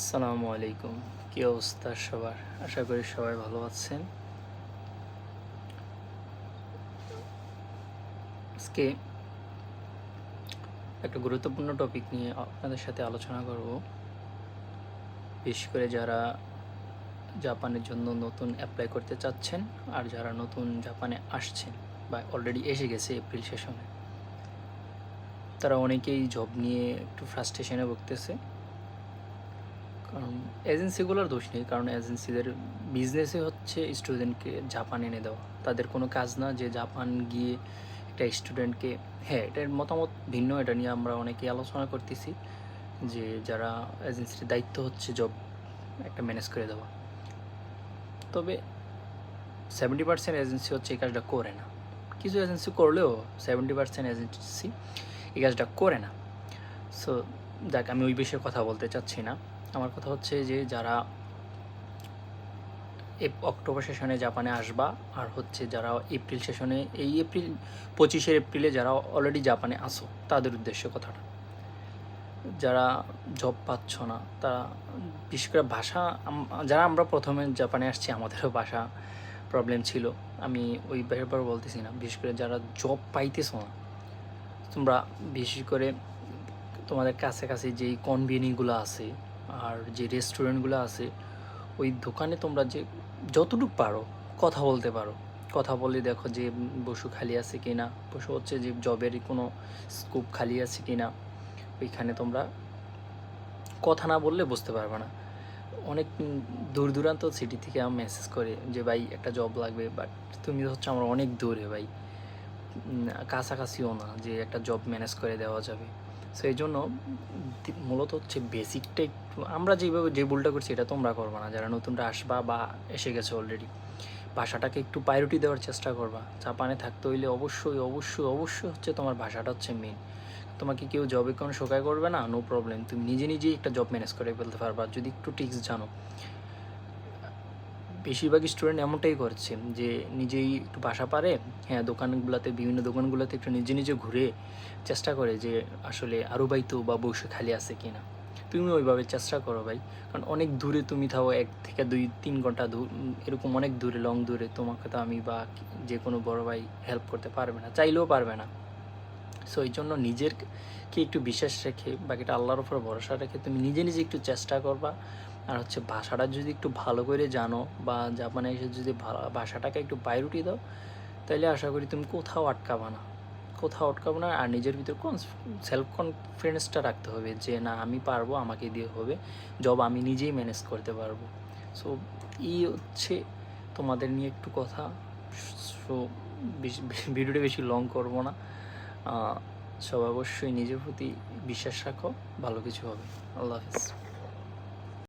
আসসালামু আলাইকুম। কী অবস্থা সবার? আশা করি সবাই ভালো আছেন। আজকে একটা গুরুত্বপূর্ণ টপিক নিয়ে আপনাদের সাথে আলোচনা করব। বিশেষ করে যারা জাপানের জন্য নতুন অ্যাপ্লাই করতে চাচ্ছেন আর যারা নতুন জাপানে আসছেন বা অলরেডি এসে গেছে এপ্রিল সেশনে তারা অনেকেই জব নিয়ে একটু ফ্রাস্ট্রেশনে ভুগতেছে। কারণ এজেন্সিগুলোর দোষ নেই, কারণ এজেন্সিদের বিজনেসই হচ্ছে স্টুডেন্টকে জাপান এনে দেওয়া। তাদের কোনো কাজ না যে জাপান গিয়ে একটা স্টুডেন্টকে হ্যাঁ এটার মতামত ভিন্ন, এটা নিয়ে আমরা অনেকেই আলোচনা করতেছি যে যারা এজেন্সির দায়িত্ব হচ্ছে জব একটা ম্যানেজ করে দেওয়া। তবে সেভেন্টি পার্সেন্ট এজেন্সি হচ্ছে এই কাজটা করে না। কিছু এজেন্সি করলেও সেভেন্টি পার্সেন্ট এজেন্সি এই কাজটা করে না। সো দেখ আমি ওই বিষয়ে কথা বলতে চাচ্ছি না। আমার কথা হচ্ছে যে যারা অক্টোবর সেশনে জাপানে আসবা, আর হচ্ছে যারা এপ্রিল সেশনে, এই এপ্রিল, পঁচিশের এপ্রিলে যারা অলরেডি জাপানে আসো, তাদের উদ্দেশ্য কথাটা। যারা জব পাচ্ছ না, তারা বিশেষ করে ভাষা যারা আমরা প্রথমে জাপানে আসছি, আমাদেরও ভাষা প্রবলেম ছিল। আমি ওই ব্যাপারে বলতেছি না। বিশেষ করে যারা জব পাইতেছো না, তোমরা বিশেষ করে তোমাদের কাছাকাছি যেই কনভেনিগুলো আছে আর যে রেস্টুরেন্টগুলো আছে, ওই দোকানে তোমরা যে যতটুকু পারো, কথা বলতে পারো। কথা বলে দেখো যে বসু খালি আছে কি না বসু হচ্ছে যে জবের কোনো স্কোপ খালি আছে কি না ওইখানে তোমরা কথা না বললে বুঝতে পারবে না। অনেক দূর দূরান্ত সিটি থেকে আমার মেসেজ করে যে, ভাই, একটা জব লাগবে বাট তুমি হচ্ছে আমার অনেক দূরে ভাই। কাছাকাছিও না যে একটা জব ম্যানেজ করে দেওয়া যাবে। সো এই জন্য মূলত হচ্ছে বেসিকটা আমরা যেভাবে যে ভুলটা করছি এটা তোমরা করবা না। যারা নতুনরা আসবা বা এসে গেছে অলরেডি ভাষাটাকে একটু প্রায়োরিটি দেওয়ার চেষ্টা করবা। জাপানে থাকতে হইলে অবশ্যই অবশ্যই অবশ্যই হচ্ছে তোমার ভাষাটা হচ্ছে মেন তোমাকে কেউ জবে কোনো শোকায় করবে না নো প্রবলেম তুমি নিজে নিজেই একটা জব ম্যানেজ করে ফেলতে পারবা। যদি একটু টিক্স জানো। বেশিরভাগ স্টুডেন্ট এমনটাই করছে যে নিজেই একটু বাসা পারে হ্যাঁ দোকানগুলোতে, বিভিন্ন দোকানগুলোতে একটু নিজে নিজে ঘুরে চেষ্টা করে যে আসলে আরও বাইতো বা বসে খালি আছে কি না তুমি ওইভাবে চেষ্টা করো ভাই, কারণ অনেক দূরে তুমি থাও, এক থেকে দুই, তিন ঘণ্টা দূর এরকম অনেক দূরে লং দূরে, তোমাকে তো আমি বা যে কোনো বড় ভাই হেল্প করতে পারবে না, চাইলেও পারবে না। সো এই জন্য নিজেরকে একটু বিশ্বাস রেখে, বাকিটা আল্লাহর উপর ভরসা রেখে তুমি নিজে নিজে একটু চেষ্টা করবা আর হচ্ছে ভাষাটা যদি একটু ভালো করে জানো বা জাপানে এসে যদি ভাষাটাকে একটু প্রায়োরিটি দাও তাহলে আশা করি তুমি কোথাও আটকাবা না। কোথাও আটকাবো না আর নিজের ভিতর সেলফ কনফিডেন্সটা রাখতে হবে যে না, আমি পারব, আমাকে দিয়ে হবে জব আমি নিজেই ম্যানেজ করতে পারব। সো এই হচ্ছে তোমাদের নিয়ে একটু কথা। সো ভিডিওটা বেশি লং করব না। সব অবশ্যই নিজের প্রতি বিশ্বাস রাখো, ভালো কিছু হবে। আল্লাহ হাফিজ।